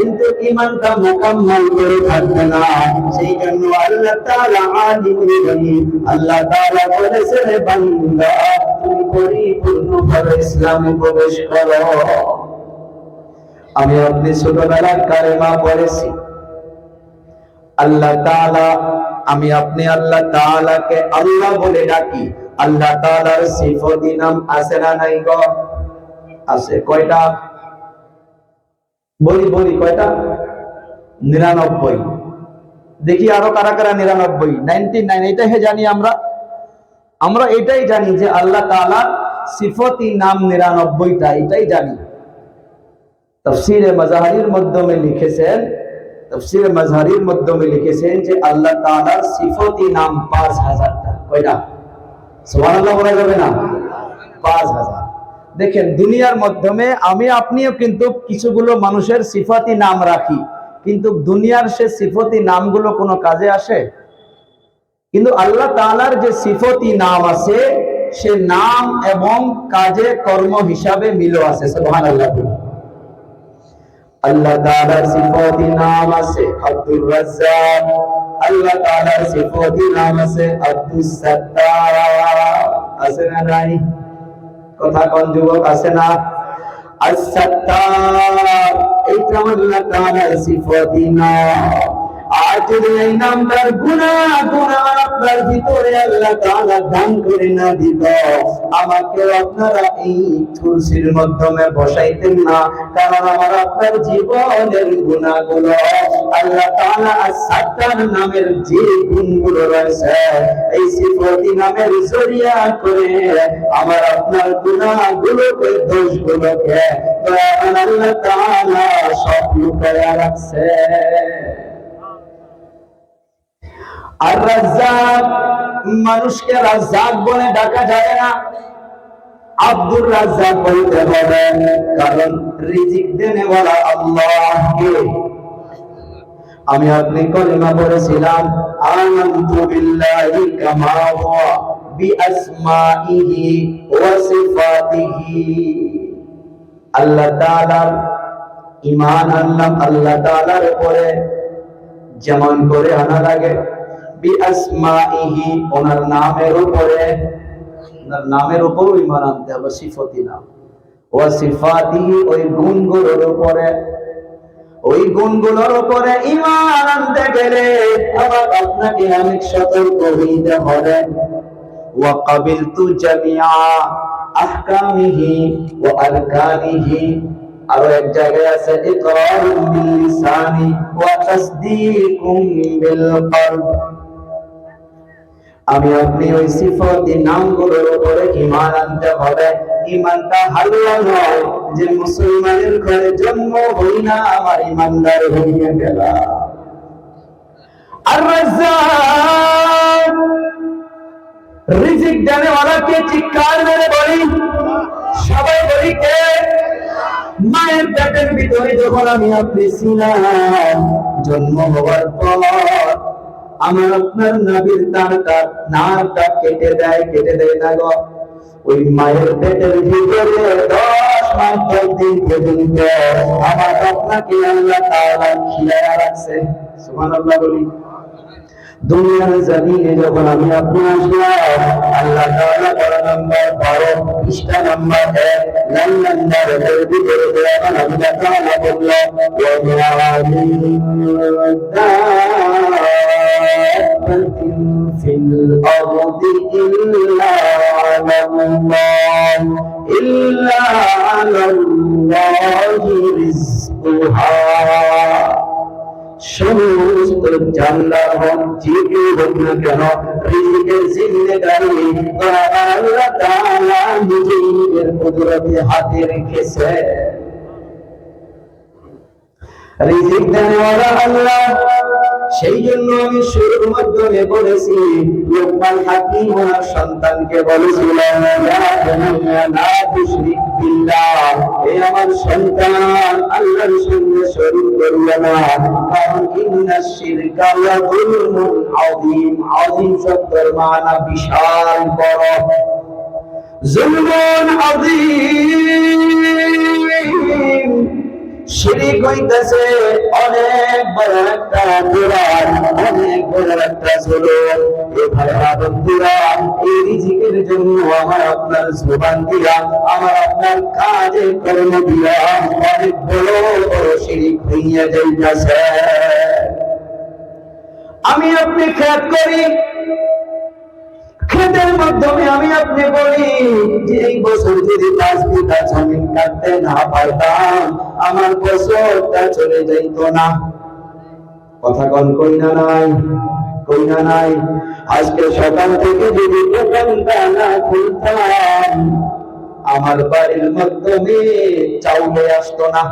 কিন্তু ইমানটা মোকাম্মল করে থাকবে না। সেই জন্য আল্লাহ তাআলা আলিমুল গায়ব আল্লাহ তাআলা বলেছেন বান্দা, তুমি পরিপূর্ণভাবে ইসলামে প্রবেশ করো। আমি আপনি ছোটবেলায় কালেমা পড়েছি। আল্লাহ তাআলা, আমি আপনি আল্লাহ তাআলাকে আল্লাহ বলে ডাকি। আল্লাহ তাআলার সিফতি নাম আছে না নাই গো? আছে। কয়টা? বলি বলি, কয়টা? নিরানব্বই। দেখি আরও কারা কারা নিরানব্বই। নাইনটি নাইন এটাই জানি আমরা। আমরা এটাই জানি যে আল্লাহ তাআলা সিফতি নাম নিরানব্বইটা এটাই জানি। তফসিরে মাজাহারির মাধ্যমে লিখেছেন, তফসিরে মাজাহারির মাধ্যমে লিখেছেন যে আল্লাহ তাআলার সিফতি নাম পাঁচ হাজারটা। কয়টা? সুবহানাল্লাহ বলা যাবে না? পাঁচ হাজার। দেখেন, দুনিয়ার মাধ্যমে আমি আপনিও কিন্তু কিছুগুলো মানুষের সিফাতি নাম রাখি, কিন্তু দুনিয়ার সে সিফতি নামগুলো কোনো কাজে আসে? কিন্তু আল্লাহ তাআলার যে সিফতি নাম আছে, সে নাম এবং কাজে কর্ম হিসাবে মিল আছে, সুবহানাল্লাহ। বলুন। আল্লাহ তাআলার সিফতি নাম আছে আব্দুর রাজ্জাক, আল্লাহ তাআলার সিফতি নাম আছে আব্দুস সাত্তার। আছে না নাই? কথা কোন যুবক আছে না? আস-সাত্তার এইটা আল্লাহ তাআলার সিফতি আজ যদি এই নামটার গুণা গুণা আপনার ভিতরে আল্লাহ তাআলা দান করে না দিত আমাকে আপনারা এই তুলসির মাধ্যমে বসাইতেন না, কারণ আমার আপনার জীবনের গুণাগুলো আল্লাহ তাআলা নামের যে গুণগুলো রয়েছে, এই সিফতি নামের জরিয়া করে আমার আপনার গুণাগুলোকে দোষগুলোকে আল্লাহ তাআলা সব লুকায়া রাখছে। আর রাজ্জাক, মানুষকে রাজ্জাক বলে ডাকা যাবে না। আব্দুর রাজ্জাক বলতে হবে, কারণ রিজিক দেনে বলা আল্লাহ কে আমি আপনি কলিমা পড়েছিলাম আমানতু বিল্লাহি কামা হুয়া বিআসমাইহি ওয়া সিফাতিহি। আল্লাহ তাআলার ঈমান আনলাম আল্লাহ তাআলার উপরে, যেমন করে আনা লাগে। বিআসমাইহি ওনার নামের উপরে, ওনার নামের আনতে হবে নাম। ওয়া সিফাতিহি ওই গুণগুলোর উপরে। ওই গুণগুলোর উপরে আনতে গেলে আবার আপনাকে সতর্ক হইতে হবে। ওয়া জামিআ আহকামিহি ওয়া আরকানিহি। আরও এক জায়গায় আছে, ইকরারুম বিল লিসানি ওয়া তাসদীকুম বিল কলব। আমি আপনি ওই সিফতি নামগুলোর উপরে ঈমান আনতে হবে। নয় যে মুসলমানের ঘরে জন্ম হই না, আমার ঈমানদার হইয়া গেলাম আর রিজিক চিৎকার মেরে বলি, সবাই বলি কে? মায়ের পেটের ভিতরে যখন আমি আপনি ছিলাম, জন্ম হওয়ার পর আমার আপনার নবীর তারটা নারটা কেটে দেয় কেটে দেয় না গো। ওই মায়ের পেটের ভিতরে দশ মাস দশ দিন পর্যন্ত আমার আপনাকে আল্লাহ তাআলা খিলায়া রাখছে। সুবহানাল্লাহ বলি। দুনিয়ার জমিনে যখন আমি আপনি আসলাম আল্লাহ তাআলা বড় নাম্বার বারো পৃষ্ঠা নাম্বার এক লাইন নাম্বার একের ভিতরে যখন আল্লাহ তাআলা বলল في الأرض إلا على الله إلا على الله رزقها সমস্ত হোক যেটি হোক না কেন, রিজিকের জিম্মেদারি আল্লাহ তাআলা নিজের কুদরতে হাতে রেখেছে। রিজিক দেনওয়ালা আল্লাহ সেই জন্য আমি শুরুর মাধ্যমে বলেছি লোকমান হাকিম ওনার সন্তানকে আমার সন্তান, আল্লাহর সঙ্গে শরীক করিও না বিশাল শিরিক হইতেছে অনেক বড় একটা অপরাধ অনেক বড় একটা জুলুম এ ভাইরা বন্ধুরা এই রিজিকের জন্য আমার আপনার জবান দিয়া, আমার আপনার কাজে কর্ম দিয়া অনেক বড় বড় শিরিক হইয়া যাইতেছে। আমি আপনি খেয়াল করি মাধ্যমে আমি আপনি বলি যে এই বছর যদি পাঁচ বিঘা জমিন কাটতে না পারতাম, আমার বছরটা চলে যাইত না। কথা কন, কই না নাই? কই না নাই? আজকে সকাল থেকে যদি দোকানটা না খুলতাম, আমার বাড়ির মাধ্যমে চাউলে আসতো না।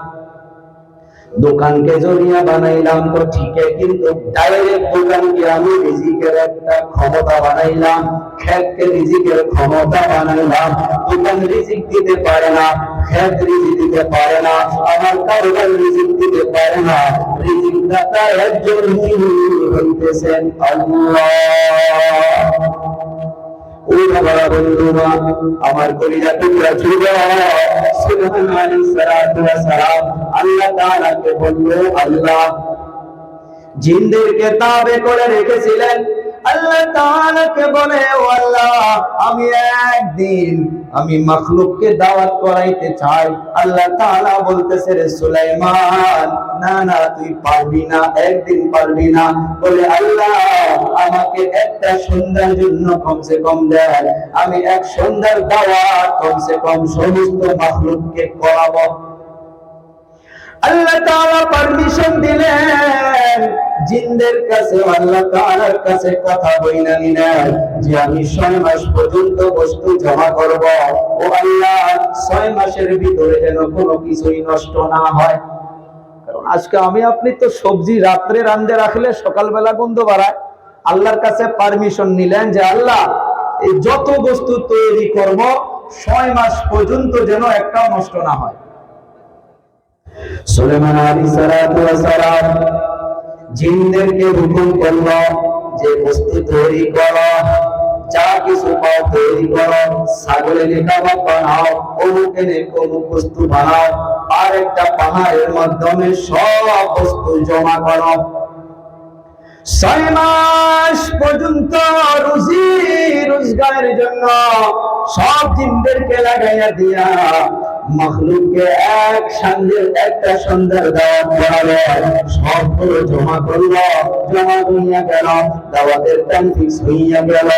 দোকানকে জড়িয়া বানাইলাম তো ঠিকই কিন্তু ডাইরেক্ট দোকানকে আমি রিজিকের একটা ক্ষমতা বানাইলাম খেতকে রিজিকের ক্ষমতা বানাইলাম। দোকান রিজিক দিতে পারে না খেত রিজিক দিতে পারে না, আমার কারোবার রিজিক দিতে পারে না। রিজিক দাতা একজন হইতেছেন আল্লাহ। ওই বাবা আমার কলিজা টুকরা ছিল সুলতান আলাইহিস সালাতু ওয়াস সালাম, আল্লাহ তাআলাকে বলল, আল্লাহ তাবে করে রেখেছিলেন। আমি একদিন পারবি না। বলে, আল্লাহ, আমাকে একটা সন্ধ্যার জন্য কমসে কম দেন। আমি এক সন্ধ্যার দাওয়াত কমসে কম সমস্ত মখলুককে করাবো। আল্লাহ তাআলা পারমিশন জিনদের কাছে, আল্লাহ তাআলার কাছে কথা যে, আমি ছয় মাস পর্যন্ত বস্তু জমা করব। ও আল্লাহ, ছয় মাসের ভিতরে যেন কোনো কিছুই নষ্ট না হয়। কারণ আজকে আমি, আপনি তো সবজি রাত্রে রান্ধে রাখলে সকালবেলা গন্ধ বাড়ায়। আল্লাহর কাছে পারমিশন নিলেন যে, আল্লাহ, এই যত বস্তু তৈরি করব, ছয় মাস পর্যন্ত যেন একটা নষ্ট না হয়। সুলেমান ওয়াস সালাম জিনদেরকে হুকুম করল যে বস্তু তৈরি করো, যা কিছু পাও তৈরি করো, ছাগলের কাবাব বানাও অমুক বস্তু বানাও, আর একটা পাহাড়ের মাধ্যমে সব বস্তু জমা করো। ছয় মাস পর্যন্ত রুজি রোজগারের জন্য সব জিনদেরকে লাগাইয়া দিয়া মখলুককে এক সঙ্গে একটা সুন্দর দাওয়াত করালো সবগুলো জমা করল, জমা হইয়া গেল, দাওয়াতের টাইম ফিক্স হইয়া গেল।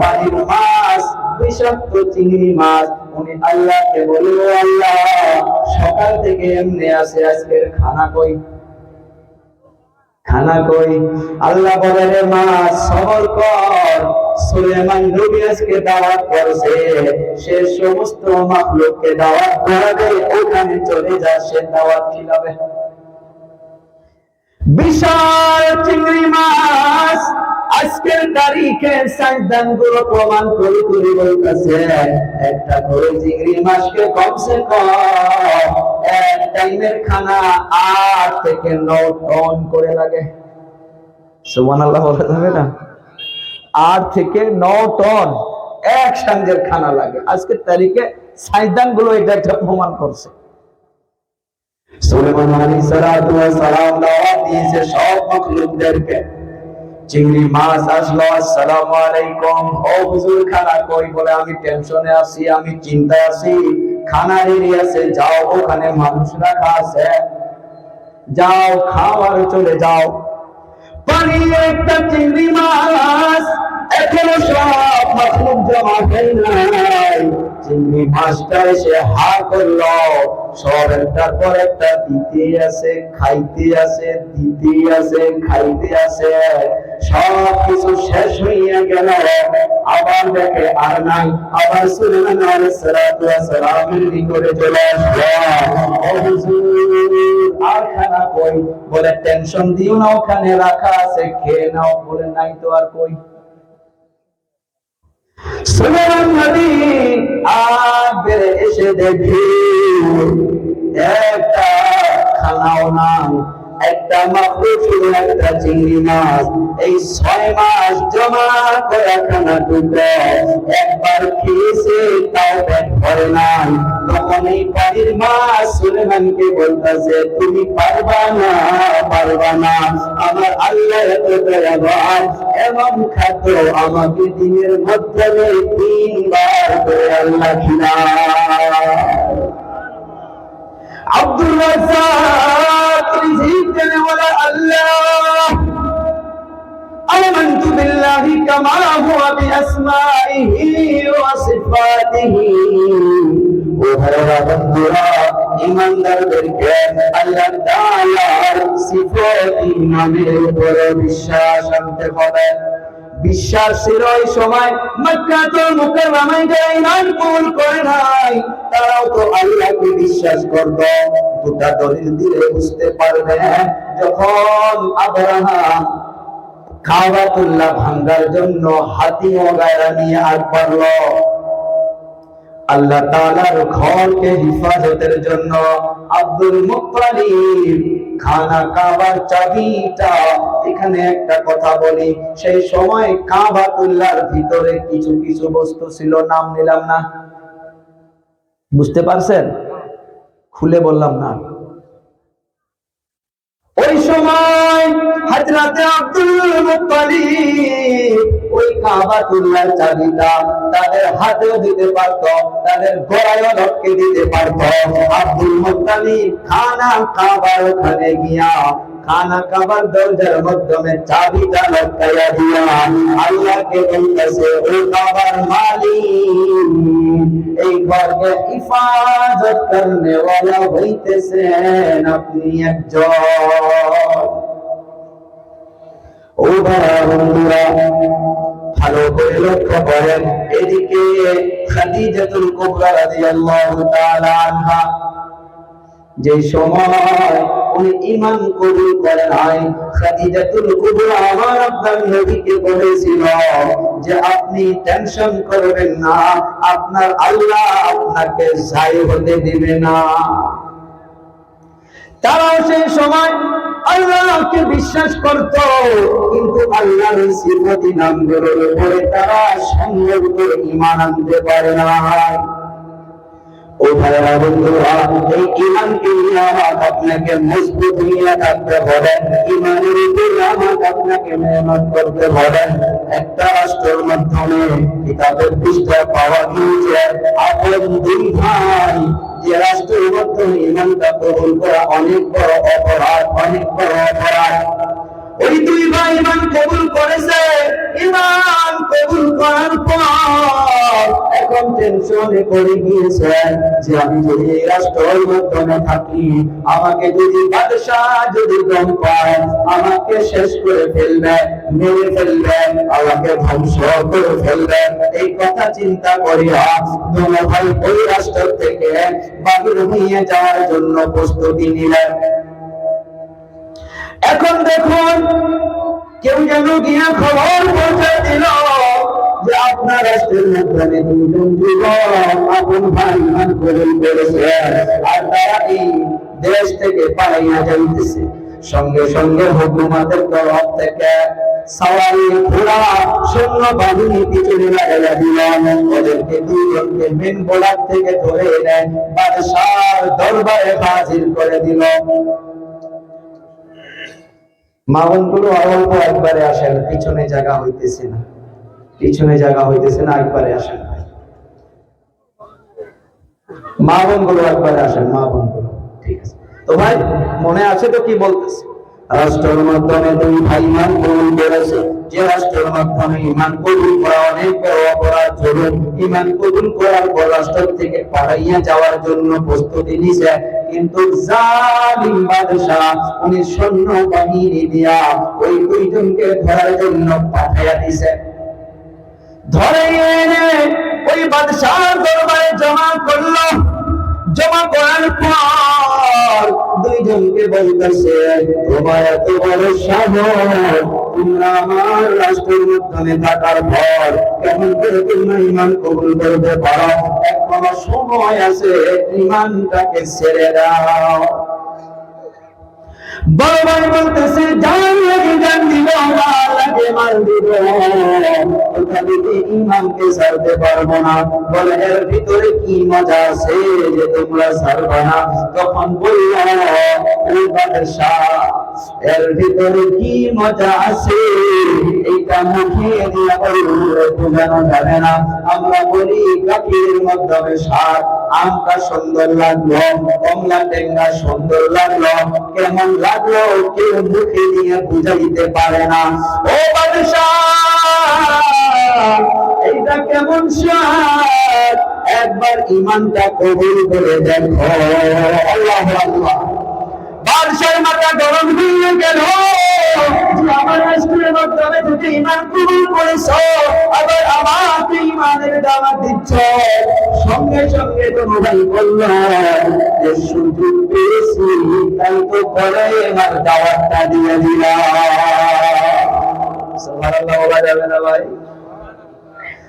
পানির মাছ, বিষাক্ত চিংড়ি মাছ, উনি আল্লাহকে বলল, আল্লাহ, সকাল থেকে এমনি আছে, আজকের খানা কই? খানা কই আল্লাহ বলে, রে মা, সবর কর। সুলেমান নবী আজকে দাওয়াত করছে। সে সমস্ত মাখলুককে দাওয়াত করাবে ওখানে চলে যা সে দাওয়াত বিশাল চিংড়ি মাছ আজকের তারিখে প্রমাণ করে বলতেছে? একটা করে চিংড়ি কম, এক টাইমের খানা আট থেকে ন টন করে লাগে। সুমান আল্লাহ যাবে না? আট থেকে টন এক সঙ্গের খানা লাগে। আজকের তারিখে সাইদানগুলো এটা একটা প্রমাণ করছে। সুলেমান ওয়াস সালাম দাওয়াত দিয়েছে সব মাখলুকদেরকে। চিংড়ি মাছ আসলো, আসসালামু আলাইকুম। ও হুজুর, খানা কই? বলে, আমি টেনশনে আছি, আমি চিন্তা আছি। খানা রেডি আছে যাও, ওখানে মানুষ রাখা আছে। যাও খাও আর চলে যাও। পানি একটা চিংড়ি মাছ এখনও সব মাখলুক জমা হয় নাই। চিংড়ি মাছটা এসে হা করল সব একটার পর একটা দিতে আছে, খাইতে আছে, দিতে আছে, খাইতে আছে। সব কিছু শেষ হইয়া গেল। আবার দেখে আর নাই। আবার সুলেমান আলাইহিস সালাতু ওয়াস সালামের নিকটে চলে আসলো। ও হুজুর, আর খানা কই? বলে, টেনশন দিও না, ওখানে রাখা আছে। খেয়ে নাও। বলে, নাই তো আর কই? নবী বেড়ে এসে দেখি একটা খানাও নাই। একটা একটা চিংড়ি মাছ। এই ছয় মাস জমা করা খানা দুটো একবার খেয়েছে, তাও নাই। তখন এই বাড়ির সুলেমানকে বলতেছে, তুমি পারবা না পারবা না। আমার আল্লাহ এত এমন খাদ্য আমাকে দিনের মধ্যে তিনবার করে আল্লাহ আব্দুল রাজ্জাক آمنت بالله كما هو بأسمائه وصفاته ওহারা বন্ধুরা ইমানদারদেরকে আল্লাহ তাআলার সিফাত নামের উপরে বিশ্বাস আনতে হবে বিশ্বাস ছিল ওই সময় মক্কাতুল মুকাররমায় যারা ঈমান কবুল করে নাই তারাও তো আল্লাহকে বিশ্বাস করত দুটা দলিল দিলে বুঝতে পারবে যখন আব্রাহাম কাবাতুল্লাহ ভাঙ্গার জন্য হাতি ও গায়রা নিয়ে আগ বাড়ল। আল্লাহ তাআলার ঘরকে হেফাজতের জন্য আব্দুল মুত্তালিব খানা কাবার চাবিটা, এখানে একটা কথা বলি, সেই সময় কাবাতুল্লাহর ভিতরে কিছু কিছু বস্তু ছিল, নাম নিলাম না। বুঝতে পারছেন? খুলে বললাম না। ওই সময় হাজরাতে আব্দুল মুত্তালিব ওই কাবাতুল্লাহর চাবিটা তাদের হাতেও দিতে পারত, তাদের গলায়ও লটকে দিতে পারত। আব্দুল মুত্তালিব খানা কাবার ওখানে গিয়া খানা কাবার দরজার মাধ্যমে চাবিটা লটকাইয়া দিয়া আল্লাহকে বলতেছে ও কাবার মালিক এই ঘরকে ওয়ালা হইতেছেন আপনি একজন ও ভাড়া বন্ধুরা ভালো করে লক্ষ্য করেন এদিকে খাদিজাতুল কুবরা রাদিয়াল্লাহু তাআলা আনহা যে সময় উনি ঈমান কবুল নাই, খাদিজাতুল কুবরা আমার নবীকে বলেছিল যে আপনি টেনশন করবেন না, আপনার আল্লাহ আপনাকে যাই হতে দিবে না। তারাও সেই সময় আল্লাহকে বিশ্বাস করত, কিন্তু আল্লাহর সিফতি নামগুলোর উপরে তারা করে ইমান আনতে পারে না যে রাষ্ট্রের মাধ্যমে অনেক বড় অপরাধ, অনেক বড় অপরাধ। ওই দুই ভাই ইমান কবুল করেছে। ইমান কবুল করার পর টেনশনে পড়ে গিয়েছে যে আমি যদি এই রাষ্ট্রের মাধ্যমে থাকি, আমাকে যদি বাদশাহ যদি গম পায়, আমাকে শেষ করে ফেলবে, মেরে ফেলবে, আমাকে ধ্বংস করে ফেলবে। এই কথা চিন্তা করিয়া দোনো ভাই ওই রাষ্ট্র থেকে বাহির হইয়া যাওয়ার জন্য প্রস্তুতি নিলেন। এখন দেখুন, কেউ যেন গিয়ে খবর পৌঁছে দিল। সঙ্গে সঙ্গে হুকুমাতের তরফ থেকে সওয়ারি, ঘোড়া সৈন্য বাহিনী দিলাম ওদেরকে দুইজনকে মেন থেকে ধরে এনে বাদশার দরবারে হাজির করে দিল। মাগনগুলো অল্প একবারে আসেন, পিছনে জায়গা হইতেছে না। পিছনে জায়গা হইতেছে না, একবারে আসেন মা বোনগুলো একবারে আসেন, মা বোনগুলো। ঠিক আছে। তো ভাই, মনে আছে তো কি বলতেছে? রাষ্ট্রের মাধ্যমে দুই ভাই ইমান কবুল করেছে। যে রাষ্ট্রের মাধ্যমে ইমান কবুল করা অনেক বড় অপরাধ ধরুন ইমান কবুল করার পর রাষ্ট্র থেকে পালাইয়া যাওয়ার জন্য প্রস্তুতি নিছে। কিন্তু জালিম বাদশাহ, উনি সৈন্য বাহিনী দিয়া ওই দুইজনকে ধরার জন্য পাঠাইয়া দিছে। ধরে এনে ওই বাদশাহ দরবারে জমা করল। জমা করার পর দুইজনকে বলতেছে তোমার এত বড় সাহস, তোমরা আমার রাষ্ট্রের মাধ্যমে থাকার পর কেমন করে তোমরা ইমান কবুল করতে পারো? এখনও সময় আছে ইমানটাকে ছেড়ে দাও। বড় ভাই বলতেছে জান লাগে জান দিব লাগে মাল দিব ওখানে ইমামকে ছাড়তে পারব না। বলে, এর ভিতরে কি মজা আছে যে তোমরা ছাড়বে না? তখন বলল, ও বাদশাহ, এর ভিতরে কি মজা আছে? এইটা মুখে দিয়ে বোঝানো যাবে না। আমরা বলি গাভীর মাধ্যমে সার আমটা সুন্দর লাগল, কমলা টেঙ্গা সুন্দর লাগল, কেমন লাগল কেউ মুখে নিয়ে বুঝাইতে পারে না। ও এইটা কেমন একবার ইমানটা কবুল করে দেখো। আল্লাহ আল্লাহ বাদশার মাথা গরম হয়ে গেল। আমার রাষ্ট্রের মাধ্যমে তুমি ইমান কবুল করেছ আবার আমাকে ইমানের দাওয়াত দিচ্ছ। সঙ্গে সঙ্গে তো মোবাইল বলল যে সুযোগ পেয়েছি তাই তো করে এবার দাওয়াতটা দিয়ে দিলাম। সুবহানাল্লাহ বলা যাবে না ভাই।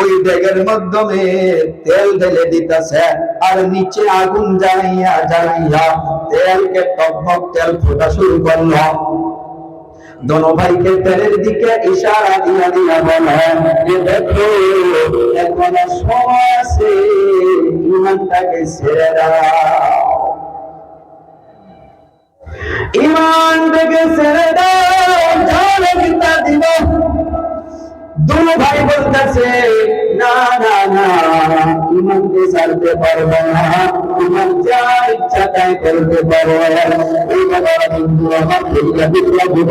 ওই ব্যাগের মাধ্যমে তেল ঢেলে দিতেছে। আর নিচে আগুন জ্বালাইয়া জ্বালাইয়া তেলকে টকবক তেল ফোটা শুরু করল। তেলের দিকে ইশারা দিয়া দিয়া বলে যে দেখো, এখন সময় আছে, ইমানটাকে ছেড়ে দাও। ইমানটাকে ছেড়ে দাও দিব। দুনো ভাই বলতেছে, না না না, ইমানকে ছাড়তে পারব না। ইমান যা ইচ্ছা তাই করতে পারব। এই বাবা বন্ধু, আমার দিল্লা দিল্লা দিব।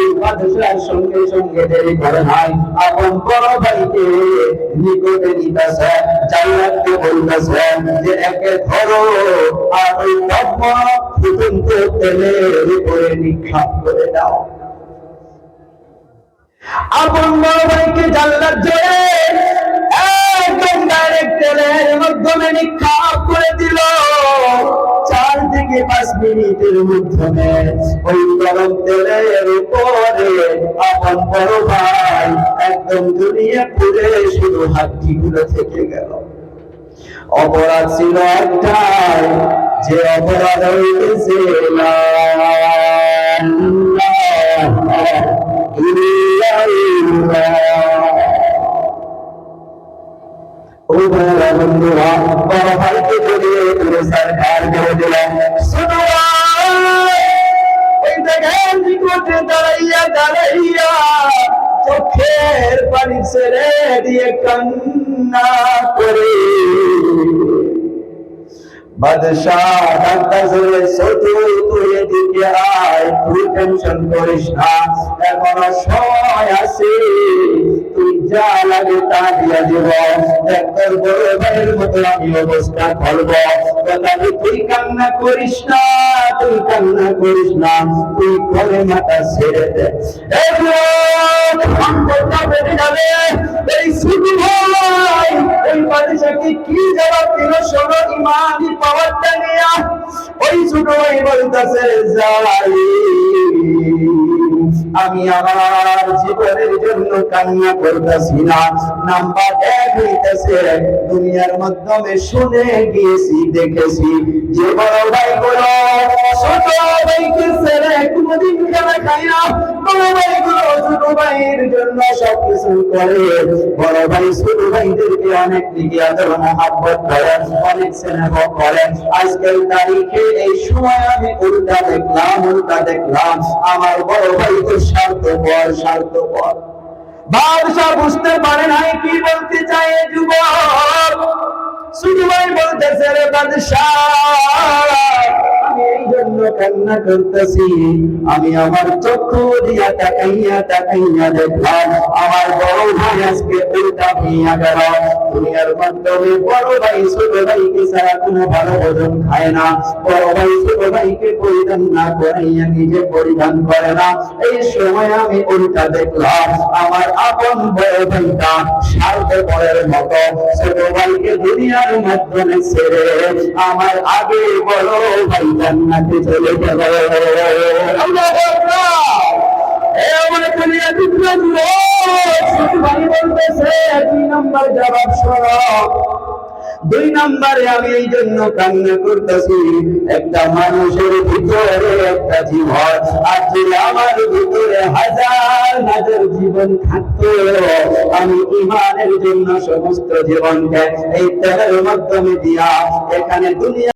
এই বাদশার সঙ্গে সঙ্গে দেরি করে নাই। আপন বড় ভাইকে নিকটে নিতেছে, জান্নাতকে বলতেছে যে, একে ধরো আর ওই ধর্ম ফুটন্ত তেলের উপরে নিক্ষাপ করে দাও। আপন বড় জান্নাত জয়ে একদম ডাইরেক্ট তেলের মাধ্যমে নিক্ষাপ করে দিল। চার থেকে পাঁচ মিনিটের মাধ্যমে ওই গরম তেলের উপরে আপন বড় ভাই একদম দুনিয়া পুরে শুধু হাতটি গুলো থেকে গেল। অপরাধ ছিল একটাই, যে অপরাধ হইতেছে বন্ধুরা বড় ভাইকে জড়িয়ে তুলে সরকার করে শুধু ওই দেখেন নিকটে দাঁড়াইয়া দাঁড়াইয়া চোখের পানি ছেড়ে দিয়ে কান্না করে। বাদশাহ ডাক্তার সতু তুই এদিকে আয়, তুই টেনশন করিস না। এখনও সময় আছে। তুই যা লাগে তা দিয়া দিব। ডাক্তার বড় ভাইয়ের মতো আমি অবস্থা করব। তথাপি তুই কান্না করিস না, তুই কান্না করিস না। তুই ঘরে মাথা ছেড়ে দে। এই এই শুধু এই বাদশাকে কি জবাব দিল শোনো ইমানি পাওয়ারটা নিয়ে ওই ছোট ভাই বলতেছে যাই। আমি আমার জীবনের জন্য কান্না করতেছি না। নাম্বার এক হইতেছে, দুনিয়ার মাধ্যমে শুনে গিয়েছি, দেখেছি যে বড় ভাই গুলো ছোট ভাইকে ছেড়ে কোনদিন খানা খায় না। বড় ভাই গুলো ছোট ভাইয়ের জন্য সবকিছু করে। বড় ভাই ছোট ভাইদেরকে অনেক দিকে আদর মহাব্বত করেন, অনেক স্নেহ করেন। আজকের তারিখে এই সময় আমি উল্টা দেখলাম উল্টা দেখলাম। আমার বড় ভাই তো বুঝতে পারে নাই কি বলতে চায় যুবক। ভাই বলতেছে রে কান্না করতেছি। আমি আমার চক্ষু দিয়া তাকাইয়া তাকাইয়া দেখলাম, আমার বড় ভাই আজকে উল্টা হইয়া গেল। দুনিয়ার মাধ্যমে বড় ভাই, ছোট ভাইকে ছাড়া কোনো ভালো ভোজন খায় না। বড় ভাই, ছোট ভাইকে পরিধান না করাইয়া নিজে পরিধান করে না। এই সময় আমি উল্টা দেখলাম, আমার আপন বড় ভাইটা স্বার্থ বড়ের মতো ছোট ভাইকে দুনিয়ার মাধ্যমে ছেড়ে আমার আগে বড় ভাই জান্নাতে চলে গেল আমার দুনিয়া ছোট ভাই বলতেছে, দুই নম্বর জবাব শোনো। দুই নম্বরে আমি এই জন্য কান্না করতেছি, একটা মানুষের ভিতরে একটা জীবন, আর যদি আমার ভিতরে হাজার হাজার জীবন থাকতো, আমি ইমানের জন্য সমস্ত জীবনকে এই তেলের মাধ্যমে দিয়া এখানে দুনিয়া